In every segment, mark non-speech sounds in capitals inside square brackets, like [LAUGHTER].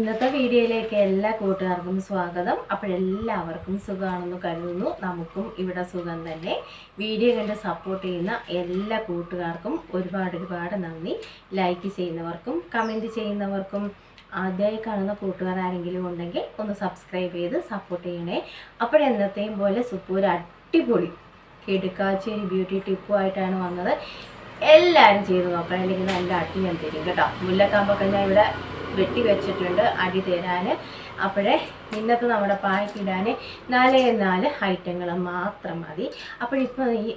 ഇന്നത്തെ വീഡിയോയിലേക്ക് എല്ലാ കൂട്ടുകാർക്കും സ്വാഗതം. അപ്പോഴെല്ലാവർക്കും സുഖമാണെന്ന് കരുതുന്നു. നമുക്കും ഇവിടെ സുഖം തന്നെ. വീഡിയോ കണ്ട് സപ്പോർട്ട് ചെയ്യുന്ന എല്ലാ കൂട്ടുകാർക്കും ഒരുപാട് ഒരുപാട് നന്ദി. ലൈക്ക് ചെയ്യുന്നവർക്കും കമന്റ് ചെയ്യുന്നവർക്കും ആദ്യമായി കാണുന്ന കൂട്ടുകാർ ആരെങ്കിലും ഉണ്ടെങ്കിൽ ഒന്ന് സബ്സ്ക്രൈബ് ചെയ്ത് സപ്പോർട്ട് ചെയ്യണേ. അപ്പോഴെന്നത്തെയും പോലെ സുപ്പൂർ അടിപൊളി കിടുക്കാച്ചേരി ബ്യൂട്ടി ടിപ്പുമായിട്ടാണ് വന്നത്. എല്ലാവരും ചെയ്ത് നോക്കണം. അല്ലെങ്കിൽ നല്ല അടി ഞാൻ തരും കേട്ടോ. മുല്ലക്കാമ്പൊക്കെ ഞാൻ ഇവിടെ വെട്ടി വെച്ചിട്ടുണ്ട് അടി തരാൻ അപ്പോഴേ ഇന്നത്തെ നമ്മുടെ പായ്ക്കിടാൻ നാലേ നാല് ഐറ്റങ്ങൾ മാത്രം മതി. അപ്പോഴിപ്പോൾ ഈ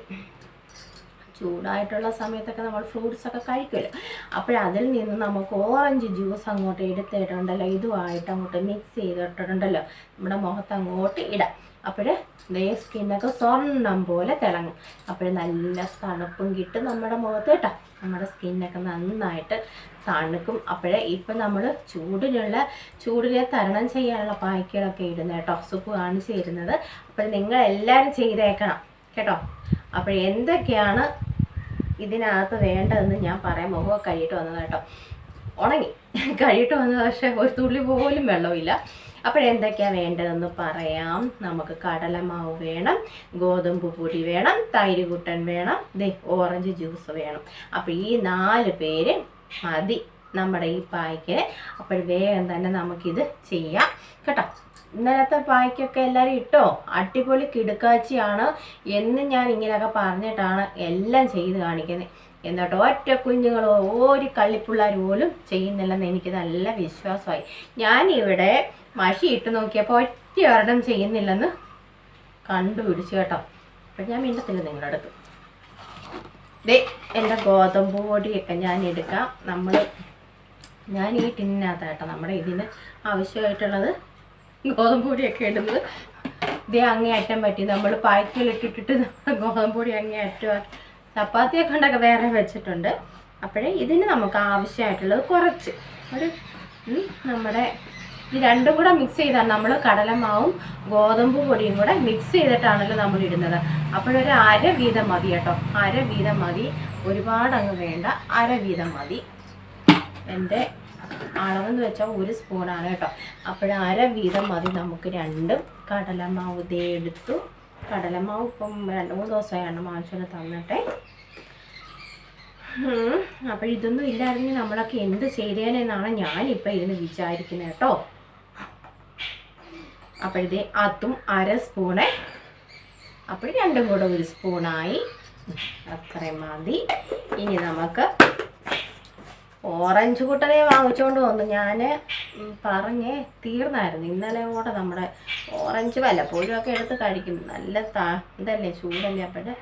ചൂടായിട്ടുള്ള സമയത്തൊക്കെ നമ്മൾ ഫ്രൂട്ട്സ് ഒക്കെ കഴിക്കുമല്ലോ അപ്പോഴതിൽ നിന്ന് നമുക്ക് ഓറഞ്ച് ജ്യൂസ് അങ്ങോട്ട് എടുത്തിട്ടുണ്ടല്ലോ ഇതുമായിട്ട് അങ്ങോട്ട് മിക്സ് ചെയ്തിട്ടുണ്ടല്ലോ നമ്മുടെ മുഖത്ത് അങ്ങോട്ട് ഇടാം. അപ്പോൾ ദേ സ്കിന്നൊക്കെ സ്വർണം പോലെ തിളങ്ങും. അപ്പോൾ നല്ല തണുപ്പും കിട്ടും നമ്മുടെ മുഖത്ത് കേട്ടോ. നമ്മുടെ സ്കിന്നൊക്കെ നന്നായിട്ട് തണുക്കും. അപ്പോഴേ ഇപ്പം നമ്മൾ ചൂടിനുള്ള ചൂടിനെ തരണം ചെയ്യാനുള്ള പായ്ക്കുകളൊക്കെ ഇടുന്നത് കേട്ടോ. സുപ്പ് കാണിച്ചു തരുന്നത്. അപ്പോൾ നിങ്ങളെല്ലാവരും ചെയ്തേക്കണം. കേട്ടോ. അപ്പോൾ എന്തൊക്കെയാണ് ഇതിനകത്ത് വേണ്ടതെന്ന് ഞാൻ പറയാൻ മുഖം കഴിയിട്ട് വന്നത് കേട്ടോ. ഉണങ്ങി. കഴിയിട്ട് വന്നത് പക്ഷേ ഒരു തുള്ളി പോലും വെള്ളമില്ല. അപ്പോഴെന്തൊക്കെയാണ് വേണ്ടതെന്ന് പറയാം. നമുക്ക് കടലമാവ് വേണം ഗോതമ്പ് പൊടി വേണം തൈര് കുട്ടൻ വേണം ദേ ഓറഞ്ച് ജ്യൂസ് വേണം. അപ്പോൾ ഈ നാല് പേര് മതി നമ്മുടെ ഈ പായ്ക്കിന് അപ്പോൾ വേഗം തന്നെ നമുക്കിത് ചെയ്യാം. കേട്ടോ. ഇന്നലത്തെ പായ്ക്കൊക്കെ എല്ലാവരും ഇട്ടോ? അടിപൊളി കിടുക്കാച്ചിയാണ്. എന്ന് ഞാൻ ഇങ്ങനെയൊക്കെ പറഞ്ഞിട്ടാണ് എല്ലാം ചെയ്ത് കാണിക്കുന്നത് എന്നിട്ട് ഒറ്റ കുഞ്ഞുങ്ങളോ ഒരു കള്ളിപ്പിള്ളേർ പോലും ചെയ്യുന്നില്ലെന്ന് എനിക്ക് നല്ല വിശ്വാസമായി. ഞാനിവിടെ മഷി ഇട്ട് നോക്കിയപ്പോൾ ഒറ്റ ഒരെണ്ണം ചെയ്യുന്നില്ലെന്ന് കണ്ടുപിടിച്ചു കേട്ടോ. അപ്പം ഞാൻ മിണ്ടത്തില്ല നിങ്ങളുടെ അടുത്ത് ദേ എന്റെ ഗോതമ്പ് പൊടിയൊക്കെ ഞാൻ എടുക്കാം. നമ്മൾ ഞാൻ ഈ ടിന്നിനകത്ത് കേട്ടോ നമ്മുടെ ഇതിന് ആവശ്യമായിട്ടുള്ളത്. ഗോതമ്പ് പൊടിയൊക്കെ ഇടുന്നത് ഇതേ അങ്ങേയറ്റം പറ്റി. നമ്മൾ പായ്ക്കലിട്ടിട്ടിട്ട് നമ്മൾ ഗോതമ്പ് പൊടി അങ്ങേയറ്റം ചപ്പാത്തിയൊക്കെ ഉണ്ടൊക്കെ വേറെ വെച്ചിട്ടുണ്ട്. അപ്പോഴേ ഇതിന് നമുക്ക് ആവശ്യമായിട്ടുള്ളത് കുറച്ച്. ഒരു നമ്മുടെ ഇത് രണ്ടും കൂടെ മിക്സ് ചെയ്താണ് നമ്മൾ കടലമാവും ഗോതമ്പ് പൊടിയും കൂടെ മിക്സ് ചെയ്തിട്ടാണല്ലോ നമ്മൾ ഇടുന്നത്. അപ്പോഴൊരു അര വീതം മതി കേട്ടോ. അര വീതം മതി. ഒരുപാടങ്ങ് വേണ്ട. അര വീതം മതി. എന്റെ അളവെന്ന് വെച്ചാൽ ഒരു സ്പൂണാണ് കേട്ടോ. അര വീതം മതി നമുക്ക് രണ്ടും. കടലമാവ് ദേ എടുത്തു. കടലമാവ് ഇപ്പം രണ്ട് മൂന്ന് ദിവസമായാണ് മാവശ്യം തന്നിട്ടെ. അപ്പോൾ ഇതൊന്നും ഇല്ലായിരുന്നെങ്കിൽ നമ്മളൊക്കെ എന്ത് ചെയ്തേനെന്നാണ് ഞാനിപ്പോൾ ഇരുന്ന് വിചാരിക്കുന്നത് കേട്ടോ. അപ്പോഴത്തെ അതും അര സ്പൂണ്. അപ്പോൾ രണ്ടും കൂടെ ഒരു സ്പൂണായി. അത്രയും മതി. ഇനി നമുക്ക് ഓറഞ്ച് കുട്ടനെ വാങ്ങിച്ചുകൊണ്ട് വന്നു. ഞാൻ പറഞ്ഞ് തീർന്നായിരുന്നു. ഇന്നലെ കൂടെ നമ്മുടെ ഓറഞ്ച് വല്ലപ്പോഴും ഒക്കെ എടുത്ത് കഴിക്കും. നല്ല ത ഇതല്ലേ ചൂടല്ലേ. അപ്പോഴ്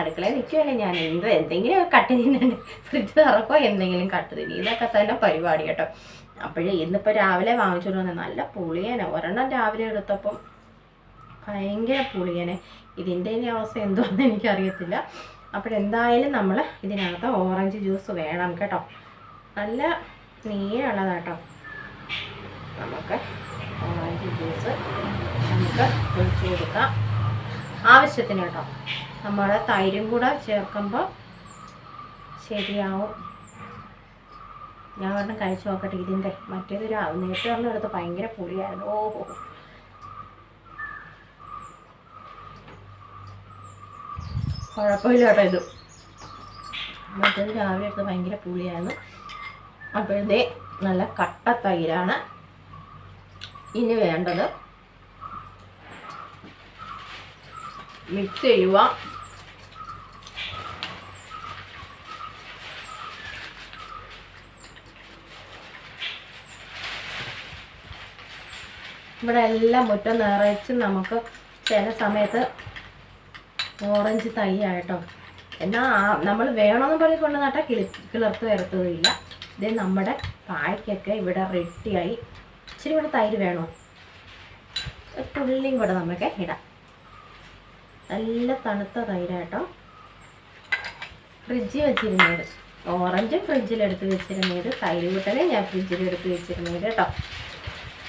അടുക്കളയിൽ നിൽക്കുമല്ലേ ഞാൻ. എന്ത് എന്തെങ്കിലും കട്ട് തിന്നുണ്ട് ഫ്രിഡ്ജ് തുറക്കോ എന്തെങ്കിലും കട്ട് തിന്നി ഇതൊക്കെ തന്നെ പരിപാടി കേട്ടോ. അപ്പോഴേ ഇന്നിപ്പോൾ രാവിലെ വാങ്ങിച്ചുകൊണ്ട് വന്നത് നല്ല പുളിയേനെ. ഒരെണ്ണം രാവിലെ എടുത്തപ്പം ഭയങ്കര പുളിയേനെ. ഇതിന്റെ അവസ്ഥ എന്തോന്ന് എനിക്കറിയത്തില്ല. അപ്പോഴെന്തായാലും നമ്മൾ ഇതിനകത്ത് ഓറഞ്ച് ജ്യൂസ് വേണം കേട്ടോ. നല്ല നീരുള്ളതാണ് കേട്ടോ നമുക്ക് ഓറഞ്ച് ജ്യൂസ് നമുക്ക് ഒഴിച്ച് കൊടുക്കാം. ആവശ്യത്തിന് കേട്ടോ നമ്മൾ തൈരും കൂടെ ചേർക്കുമ്പോൾ ശരിയാവും. ഞാൻ ഒരെണ്ണം കഴിച്ചു നോക്കട്ടെ ഇതിന്റെ. മറ്റേതൊരു നേരത്തെ ഒരെണ്ണം എടുത്ത് ഭയങ്കര പുളിയായിരുന്നു ഓ കുഴപ്പമില്ല കേട്ടോ ഇത്. മറ്റേത് രാവിലെ എടുത്ത് ഭയങ്കര പുളിയായിരുന്നു. അപ്പോഴത്തെ നല്ല കട്ട തൈരാണ് ഇനി വേണ്ടത്. മിക്സ് ചെയ്യുക. ഇവിടെ എല്ലാം മുറ്റം നിറച്ച് നമുക്ക് ചില സമയത്ത് ഓറഞ്ച് തൈയായിട്ടോ എന്നാ നമ്മൾ വേണമെന്ന് പറഞ്ഞ് കൊണ്ട് നട്ടാൽ കിളി കിളിർത്ത് വരത്തതില്ല ഇത് നമ്മുടെ പായ്ക്കൊക്കെ ഇവിടെ റെഡിയായി. ഇച്ചിരി കൂടെ തൈര് വേണോ? തുള്ളിയും കൂടെ നമുക്ക് ഇടാം. നല്ല തണുത്ത തൈരാട്ടോ. ഫ്രിഡ്ജിൽ വെച്ചിരുന്നത്. ഓറഞ്ചും ഫ്രിഡ്ജിലെടുത്ത് വെച്ചിരുന്നത്. തൈര് കൂട്ടനെ ഞാൻ ഫ്രിഡ്ജിലെടുത്ത് വെച്ചിരുന്നത് കേട്ടോ.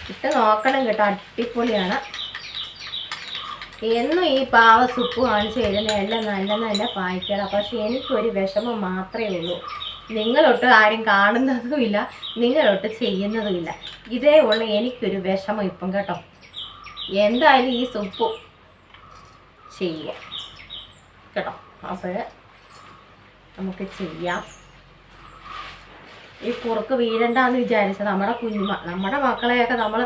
ഇട്ട് നോക്കണം കേട്ടോ. അടിപൊളിയാണ്. എന്നും ഈ പാവ സുപ്പ് കാണിച്ചു തരുന്ന എല്ലാം നല്ല നല്ല പായ്ക്കട പക്ഷെ എനിക്കൊരു വിഷമം മാത്രമേ ഉള്ളൂ. നിങ്ങളൊട്ട് ആരും കാണുന്നതുമില്ല നിങ്ങളൊട്ട് ചെയ്യുന്നതുമില്ല. ഇതേ ഉള്ള എനിക്കൊരു വിഷമം ഇപ്പം കേട്ടോ. എന്തായാലും ഈ സുപ്പ് ചെയ്യുക കേട്ടോ. അപ്പോൾ നമുക്ക് ചെയ്യാം. ഈ കുറുക്ക് വീഴണ്ടെന്ന് വിചാരിച്ച നമ്മുടെ കുഞ്ഞു നമ്മുടെ മക്കളെയൊക്കെ നമ്മൾ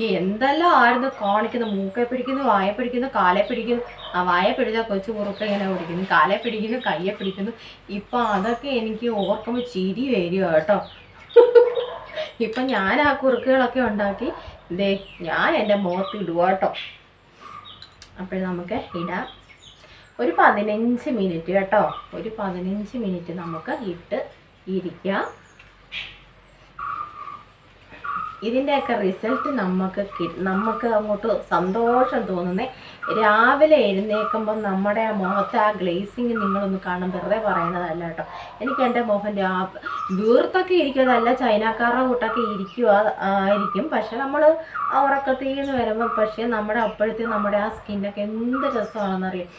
എന്തെല്ലാം ആയിരുന്നു കാണിക്കുന്നു? മൂക്കെ പിടിക്കുന്നു വായ പിടിക്കുന്നു കാലെ പിടിക്കുന്നു. ആ വായ പിടിച്ച കൊച്ചു കുറുക്ക ഇങ്ങനെ പിടിക്കുന്നു കാലെ പിടിക്കുന്നു കയ്യെ പിടിക്കുന്നു. ഇപ്പം അതൊക്കെ എനിക്ക് ഓർക്കുമ്പോൾ ചിരി വരിക കേട്ടോ. [LAUGHS] ഇപ്പം ഞാൻ ആ കുറുക്കുകളൊക്കെ ഉണ്ടാക്കി ദേ ഞാൻ എന്റെ മുഖത്ത് ഇടുക കേട്ടോ. അപ്പോൾ നമുക്ക് ഇടാം. ഒരു പതിനഞ്ച് മിനിറ്റ് കേട്ടോ. ഒരു പതിനഞ്ച് മിനിറ്റ് നമുക്ക് ഇട്ട് ഇരിക്കാം. ഇതിന്റെയൊക്കെ റിസൾട്ട് നമുക്ക് നമുക്ക് അങ്ങോട്ട് സന്തോഷം തോന്നുന്നേ. രാവിലെ എഴുന്നേൽക്കുമ്പോൾ നമ്മുടെ ആ മുഖത്തെ ആ ഗ്ലേസിങ് നിങ്ങളൊന്ന് കാണും വെറുതെ പറയുന്നതല്ല കേട്ടോ. എനിക്ക് എന്റെ മുഖം രാ വീർത്തൊക്കെ ഇരിക്കുന്നതല്ല ചൈനക്കാരുടെ കൂട്ടൊക്കെ ഇരിക്കുക ആയിരിക്കും പക്ഷെ നമ്മൾ ഉറക്കത്തിൽ നിന്ന് വരുമ്പോൾ പക്ഷേ നമ്മുടെ അപ്പോഴത്തെ നമ്മുടെ ആ സ്കിന്നൊക്കെ എന്ത് രസമാണെന്നറിയാം?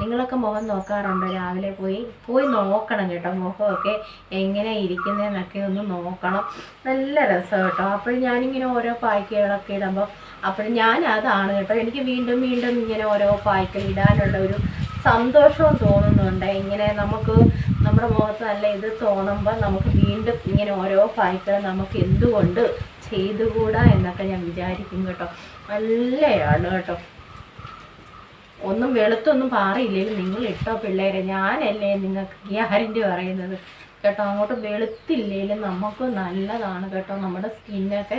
നിങ്ങളൊക്കെ മുഖം നോക്കാറുണ്ടോ? രാവിലെ പോയി പോയി നോക്കണം കേട്ടോ മുഖമൊക്കെ. എങ്ങനെ ഇരിക്കുന്നതെന്നൊക്കെ ഒന്ന് നോക്കണം. നല്ല രസം കേട്ടോ. അപ്പോൾ ഞാനിങ്ങനെ ഓരോ പായ്ക്കുകളൊക്കെ ഇടുമ്പോൾ അപ്പോൾ ഞാൻ അതാണ് കേട്ടോ. എനിക്ക് വീണ്ടും വീണ്ടും ഇങ്ങനെ ഓരോ പായ്ക്കൽ ഇടാനുള്ള ഒരു സന്തോഷവും തോന്നുന്നുണ്ട്. ഇങ്ങനെ നമുക്ക് നമ്മുടെ മുഖത്ത് നല്ല ഇത് തോന്നുമ്പോൾ നമുക്ക് വീണ്ടും ഇങ്ങനെ ഓരോ പായ്ക്കൾ നമുക്ക് എന്തുകൊണ്ട് ചെയ്തുകൂടാ എന്നൊക്കെ ഞാൻ വിചാരിക്കും കേട്ടോ. നല്ലയാണ് കേട്ടോ. ഒന്നും വെളുത്തൊന്നും പാറിയില്ലെങ്കിൽ നിങ്ങൾ ഇട്ടോ പിള്ളേരെ ഞാനല്ലേ നിങ്ങൾക്ക് ഗ്യാരന്റി പറയുന്നത്? കേട്ടോ അങ്ങോട്ട് വെളുത്തില്ലേലും നമുക്ക് നല്ലതാണ് കേട്ടോ. നമ്മുടെ സ്കിന്നൊക്കെ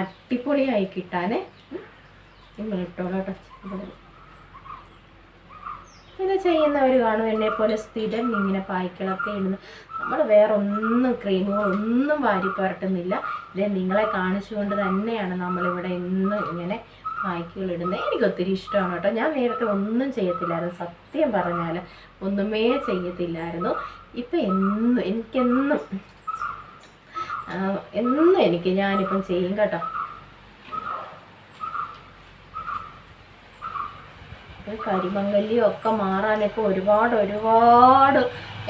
അടിപൊളിയായി കിട്ടാനേ. നിങ്ങൾ ഇട്ടോളൂ കേട്ടോ. ഇങ്ങനെ ചെയ്യുന്നവർ കാണും എന്നെ പോലെ സ്ഥിരം ഇങ്ങനെ പായ്ക്കളൊക്കെ ഇടുന്നു. നമ്മൾ വേറെ ഒന്നും ക്രീമുകൾ ഒന്നും വാരി പുരട്ടുന്നില്ല. ഇത് നിങ്ങളെ കാണിച്ചുകൊണ്ട് തന്നെയാണ് നമ്മളിവിടെ ഇന്ന് ഇങ്ങനെ പായ്ക്കുകൾ ഇടുന്നത് എനിക്ക് ഒത്തിരി ഇഷ്ടമാണ് കേട്ടോ. ഞാൻ നേരത്തെ ഒന്നും ചെയ്യത്തില്ലായിരുന്നു. സത്യം പറഞ്ഞാൽ ഒന്നുമേ ചെയ്യത്തില്ലായിരുന്നു. ഇപ്പം എന്നും എനിക്കെന്നും എന്നും എനിക്ക് ഞാനിപ്പം ചെയ്യും കേട്ടോ. ഈ കരിമങ്കല്ലിയും ഒക്കെ മാറാനൊക്കെ ഒരുപാട് ഒരുപാട്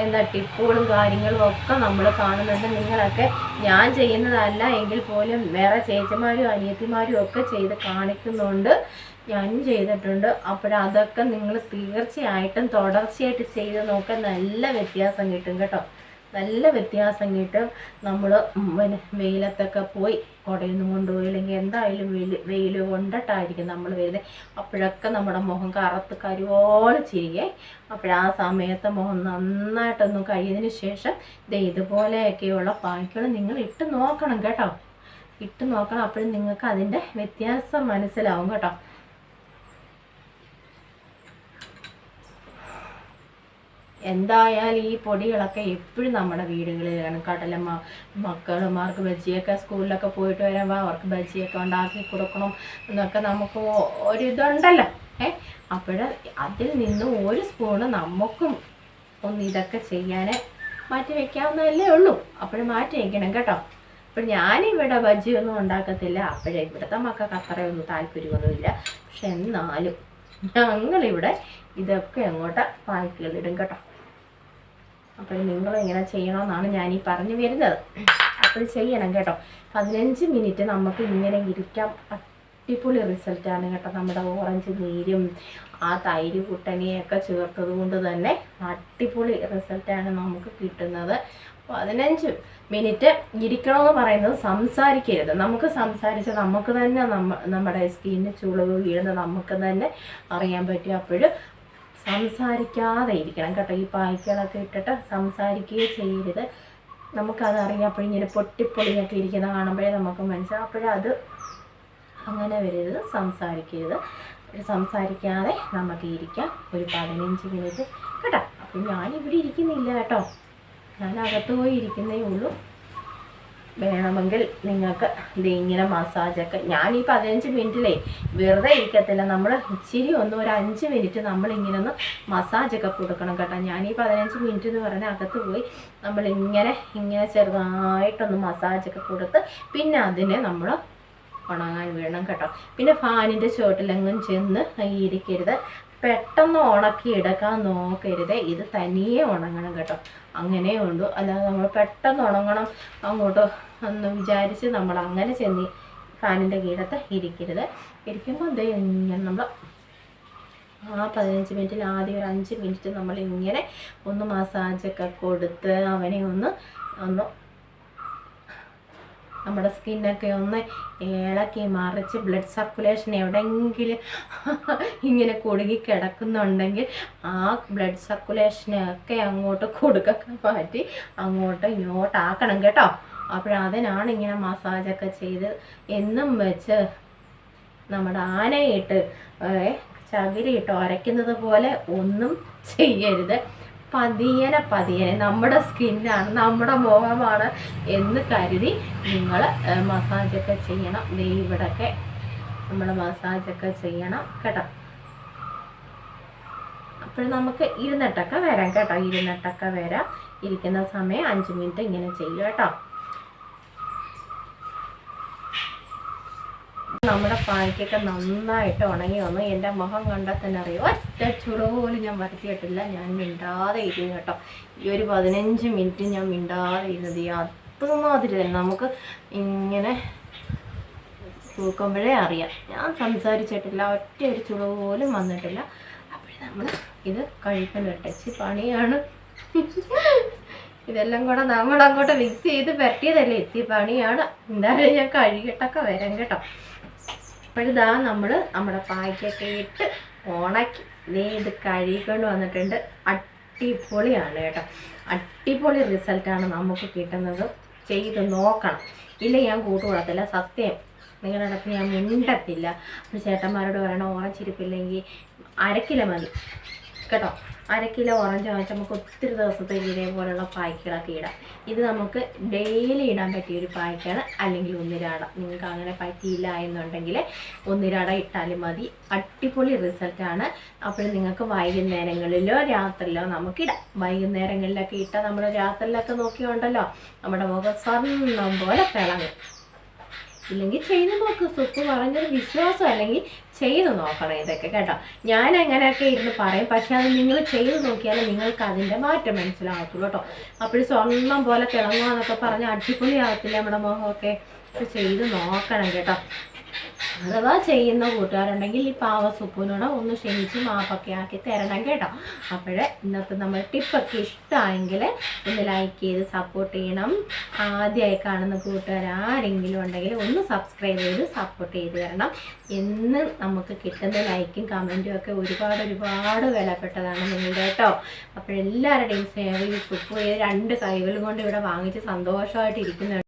എന്താ ടിപ്പുകളും കാര്യങ്ങളും ഒക്കെ നമ്മൾ കാണുന്നുണ്ട്. നിങ്ങളൊക്കെ ഞാൻ ചെയ്യുന്നതല്ല എങ്കിൽ പോലും വേറെ ചേച്ചിമാരും അനിയത്തിമാരും ഒക്കെ ചെയ്ത് കാണിക്കുന്നുണ്ട്. ഞാനും ചെയ്തിട്ടുണ്ട്. അപ്പോഴതൊക്കെ നിങ്ങൾ തീർച്ചയായിട്ടും തുടർച്ചയായിട്ട് ചെയ്ത് നോക്കാൻ നല്ല വ്യത്യാസം കിട്ടും കേട്ടോ. നല്ല വ്യത്യാസം കിട്ടും നമ്മൾ പിന്നെ വെയിലത്തൊക്കെ പോയി കുടയൊന്നും കൊണ്ടുപോയി അല്ലെങ്കിൽ എന്തായാലും വെയിൽ വെയിൽ കൊണ്ടിട്ടായിരിക്കും നമ്മൾ വരുന്നത്. അപ്പോഴൊക്കെ നമ്മുടെ മുഖം കറുത്ത് കരുവോളം ചിരികെ അപ്പോഴാ സമയത്ത് മുഖം നന്നായിട്ടൊന്ന് കഴിയുന്നതിന് ശേഷം ദേ ഇതുപോലെയൊക്കെയുള്ള പായ്ക്കൾ നിങ്ങൾ ഇട്ട് നോക്കണം കേട്ടോ. ഇട്ട് നോക്കണം അപ്പോഴും നിങ്ങൾക്ക് അതിന്റെ വ്യത്യാസം മനസ്സിലാവും കേട്ടോ. എന്തായാലും ഈ പൊടികളൊക്കെ എപ്പോഴും നമ്മുടെ വീടുകളിൽ കാണും കടലമ്മ മക്കളുമാർക്ക് ബജിയൊക്കെ സ്കൂളിലൊക്കെ പോയിട്ട് വരുമ്പോൾ അവർക്ക് ബജിയൊക്കെ ഉണ്ടാക്കി കൊടുക്കണം എന്നൊക്കെ നമുക്ക് ഒരിതുണ്ടല്ലോ. ഏ? അപ്പോൾ അതിൽ നിന്ന് ഒരു സ്പൂണ് നമുക്കും ഒന്ന് ഇതൊക്കെ ചെയ്യാൻ മാറ്റി വയ്ക്കാവുന്നതല്ലേ ഉള്ളൂ. അപ്പോൾ മാറ്റി വയ്ക്കണം കേട്ടോ. അപ്പോൾ ഞാനിവിടെ ബജിയൊന്നും ഉണ്ടാക്കത്തില്ല. അപ്പോഴേ ഇവിടുത്തെ മക്കൾക്ക് അത്രയൊന്നും താല്പര്യമൊന്നുമില്ല. പക്ഷെ എന്നാലും ഞങ്ങളിവിടെ ഇതൊക്കെ അങ്ങോട്ട് പായ്ക്കുകളിടും കേട്ടോ. അപ്പോൾ നിങ്ങൾ ഇങ്ങനെ ചെയ്യണമെന്നാണ് ഞാൻ ഈ പറഞ്ഞു വരുന്നത്. അപ്പോൾ ചെയ്യണം കേട്ടോ. പതിനഞ്ച് മിനിറ്റ് നമുക്ക് ഇങ്ങനെ ഇരിക്കാം. അടിപൊളി റിസൾട്ടാണ് കേട്ടോ. നമ്മുടെ ഓറഞ്ച് നീരും ആ തൈര് കുട്ടനെയൊക്കെ ചേർത്തത് കൊണ്ട് തന്നെ അടിപൊളി റിസൾട്ടാണ് നമുക്ക് കിട്ടുന്നത്. പതിനഞ്ച് മിനിറ്റ് ഇരിക്കണമെന്ന് പറയുന്നത് സംസാരിക്കരുത്. നമുക്ക് സംസാരിച്ച് നമുക്ക് തന്നെ നമ്മ നമ്മുടെ സ്കിന്നിന് ചുളിവ് വീഴുന്നത് നമുക്ക് തന്നെ അറിയാൻ പറ്റും. അപ്പോൾ സംസാരിക്കാതെ ഇരിക്കണം കേട്ടോ. ഈ പായ്ക്കളൊക്കെ ഇട്ടിട്ട് സംസാരിക്കുകയും ചെയ്യരുത്. നമുക്കത് അറിയാം അപ്പോൾ ഇങ്ങനെ പൊട്ടിപ്പൊളിയൊക്കെ ഇരിക്കുന്ന കാണുമ്പോഴേ നമുക്ക് മനസ്സിലാവും. അപ്പോഴത് അങ്ങനെ വരരുത്. സംസാരിക്കരുത്. സംസാരിക്കാതെ നമുക്ക് ഇരിക്കാം. ഒരു പതിനഞ്ച് മിനിറ്റ്. കേട്ടോ. അപ്പം ഞാനിവിടെ ഇരിക്കുന്നില്ല കേട്ടോ. ഞാൻ അകത്ത് പോയി ഇരിക്കുന്നേ ഉള്ളൂ. വേണമെങ്കിൽ നിങ്ങൾക്ക് ഇത് ഇങ്ങനെ മസാജൊക്കെ ഞാൻ ഈ പതിനഞ്ച് മിനിറ്റിലേ വെറുതെ ഇരിക്കത്തില്ല. നമ്മൾ ഇച്ചിരി ഒന്ന് ഒരു അഞ്ച് മിനിറ്റ് നമ്മളിങ്ങനെ ഒന്ന് മസാജൊക്കെ കൊടുക്കണം കേട്ടോ. ഞാൻ ഈ പതിനഞ്ച് മിനിറ്റ് എന്ന് പറഞ്ഞാൽ അകത്ത് പോയി നമ്മളിങ്ങനെ ഇങ്ങനെ ചെറുതായിട്ടൊന്ന് മസാജൊക്കെ കൊടുത്ത് പിന്നെ അതിനെ നമ്മൾ ഉണങ്ങാൻ വേണം കേട്ടോ. പിന്നെ ഫാനിന്റെ ചുവട്ടിലെങ്ങും ചെന്ന് ഇരിക്കരുത്. പെട്ടെന്ന് ഉണക്കി എടുക്കാൻ നോക്കരുത്. ഇത് തനിയെ ഉണങ്ങണം കേട്ടോ. അങ്ങനെ ഉള്ളൂ. അല്ലാതെ നമ്മൾ പെട്ടെന്ന് ഉണങ്ങണം. അങ്ങോട്ട് എന്ന് വിചാരിച്ച് നമ്മൾ അങ്ങനെ ചെന്ന് ഫാനിന്റെ കീഴത്ത് ഇരിക്കരുത്. ഇരിക്കുമ്പോൾ എന്തേ ഇങ്ങനെ നമ്മൾ ആ പതിനഞ്ച് മിനിറ്റിൽ ആദ്യം ഒരു അഞ്ച് മിനിറ്റ് നമ്മൾ ഇങ്ങനെ ഒന്ന് മസാജൊക്കെ കൊടുത്ത് അവനെ ഒന്ന് ഒന്ന് നമ്മുടെ സ്കിന്നൊക്കെ ഒന്ന് ഇളക്കി മറിച്ച് ബ്ലഡ് സർക്കുലേഷൻ എവിടെയെങ്കിലും ഇങ്ങനെ കുടുങ്ങി കിടക്കുന്നുണ്ടെങ്കിൽ ആ ബ്ലഡ് സർക്കുലേഷനൊക്കെ അങ്ങോട്ട് കൊടുക്കൊക്കെ മാറ്റി അങ്ങോട്ട് ഇങ്ങോട്ടാക്കണം കേട്ടോ. അപ്പോഴതിനാണ് ഇങ്ങനെ മസാജൊക്കെ ചെയ്ത് എന്നും വെച്ച് നമ്മുടെ ആനയിട്ട് ചകിരിയിട്ട് ഉരയ്ക്കുന്നത് പോലെ ഒന്നും ചെയ്യരുത്. പതിയനെ പതിയനെ. നമ്മുടെ സ്കിന്നാണ് നമ്മുടെ മുഖമാണ് എന്ന് കരുതി നിങ്ങൾ മസാജൊക്കെ ചെയ്യണം. ദേ ഇവിടൊക്കെ നമ്മൾ മസാജൊക്കെ ചെയ്യണം കേട്ടോ. അപ്പോൾ നമുക്ക് ഇരുന്നിട്ടൊക്കെ വരാം കേട്ടോ. ഇരുന്നിട്ടൊക്കെ വരാം. ഇരിക്കുന്ന സമയം അഞ്ച് മിനിറ്റ് ഇങ്ങനെ ചെയ്യും കേട്ടോ. നമ്മുടെ പായ്ക്കൊക്കെ നന്നായിട്ട് ഉണങ്ങി വന്നു. എന്റെ മുഖം കണ്ടാൽ തന്നെ അറിയാം. ഒറ്റ ചുടവ് പോലും ഞാൻ വരുത്തിയിട്ടില്ല. ഞാൻ മിണ്ടാതെ ഇരുന്നു കേട്ടോ. ഈ ഒരു പതിനഞ്ച് മിനിറ്റ് ഞാൻ മിണ്ടാതെ ഇരുന്നത്. അതുമാതിരി തന്നെ നമുക്ക് ഇങ്ങനെ തൂക്കുമ്പോഴേ അറിയാം. ഞാൻ സംസാരിച്ചിട്ടില്ല. ഒറ്റ ഒരു ചുട പോലും വന്നിട്ടില്ല. അപ്പോഴേ നമ്മൾ ഇത് കഴിക്കാൻ ടച്ച് പണിയാണ്. ഇതെല്ലാം കൂടെ നമ്മൾ അങ്ങോട്ട് മിക്സ് ചെയ്ത് പരട്ടിയതല്ലേ? എത്തി പണിയാണ്. എന്തായാലും ഞാൻ കഴുകിട്ടൊക്കെ വരാം കേട്ടോ. അപ്പോഴിതാ നമ്മൾ നമ്മുടെ പായ്ക്കൊക്കെ ഇട്ട് ഉണക്കി. ദേ ഇത് കഴുകിക്കൊണ്ട് വന്നിട്ടുണ്ട്. അടിപൊളിയാണ് കേട്ടോ. അടിപൊളി റിസൾട്ടാണ് നമുക്ക് കിട്ടുന്നത്. ചെയ്ത് നോക്കണം. ഇല്ല ഞാൻ കൂട്ടുകൂടത്തില്ല. സത്യം. നിങ്ങളുടെ അടുത്ത് ഞാൻ മിണ്ടത്തില്ല. അപ്പോൾ ചേട്ടന്മാരോട് പറയണം അരക്കില അരക്കിലോ മതി. കേട്ടോ. അര കിലോ ഓറഞ്ച് വാങ്ങിച്ചാൽ നമുക്ക് ഒത്തിരി ദിവസത്തേക്ക് ഇതേപോലെയുള്ള പായ്ക്കുകളൊക്കെ ഇടാം. ഇത് നമുക്ക് ഡെയിലി ഇടാൻ പറ്റിയ ഒരു പായ്ക്കാണ് അല്ലെങ്കിൽ ഒന്നിരാട. നിങ്ങൾക്ക് അങ്ങനെ പറ്റിയില്ല എന്നുണ്ടെങ്കിൽ ഒന്നിരാട ഇട്ടാലും മതി. അടിപൊളി റിസൾട്ടാണ് അപ്പോൾ നിങ്ങൾക്ക് വൈകുന്നേരങ്ങളിലോ രാത്രിയിലോ നമുക്ക് നമുക്കിടാം വൈകുന്നേരങ്ങളിലൊക്കെ ഇട്ടാൽ നമ്മൾ രാത്രിയിലൊക്കെ നോക്കിയുണ്ടല്ലോ. നമ്മുടെ മുഖം സ്വർണം പോലെ തിളങ്ങും. ഇല്ലെങ്കിൽ ചെയ്ത് നോക്ക് സുപ്പ് പറഞ്ഞൊരു വിശ്വാസം അല്ലെങ്കിൽ ചെയ്ത് നോക്കണം ഇതൊക്കെ കേട്ടോ. ഞാൻ അങ്ങനെയൊക്കെ ഇരുന്ന് പറയും. പക്ഷെ അത് നിങ്ങൾ ചെയ്ത് നോക്കിയാൽ നിങ്ങൾക്ക് അതിന്റെ മാറ്റം മനസ്സിലാകത്തുള്ളൂ കേട്ടോ. അപ്പോൾ സ്വർണം പോലെ തിളങ്ങുക എന്നൊക്കെ പറഞ്ഞ് അടിപൊളിയാകത്തില്ല നമ്മുടെ മുഖമൊക്കെ? ചെയ്ത് നോക്കണം കേട്ടോ. അഥവാ ചെയ്യുന്ന കൂട്ടുകാരുണ്ടെങ്കിൽ ഈ പാവ സുപ്പിനോട് ഒന്ന് ക്ഷണിച്ച് മാപ്പൊക്കെ ആക്കി തരണം കേട്ടോ. അപ്പോഴേ ഇന്നത്തെ നമ്മൾ ടിപ്പൊക്കെ ഇഷ്ടമായെങ്കിൽ ഒന്ന് ലൈക്ക് ചെയ്ത് സപ്പോർട്ട് ചെയ്യണം. ആദ്യമായി കാണുന്ന കൂട്ടുകാർ ആരെങ്കിലും ഉണ്ടെങ്കിൽ ഒന്ന് സബ്സ്ക്രൈബ് ചെയ്ത് സപ്പോർട്ട് ചെയ്ത് തരണം. എന്ന് നമുക്ക് കിട്ടുന്ന ലൈക്കും കമന്റും ഒക്കെ ഒരുപാട് ഒരുപാട് വിലപ്പെട്ടതാണ് നിങ്ങളുടെ കേട്ടോ. അപ്പോഴെല്ലാവരുടെയും സ്നേഹം ഈ സുപ്പ് രണ്ട് കൈകൾ കൊണ്ട് ഇവിടെ വാങ്ങിച്ച് സന്തോഷമായിട്ട് ഇരിക്കുന്നുണ്ട്.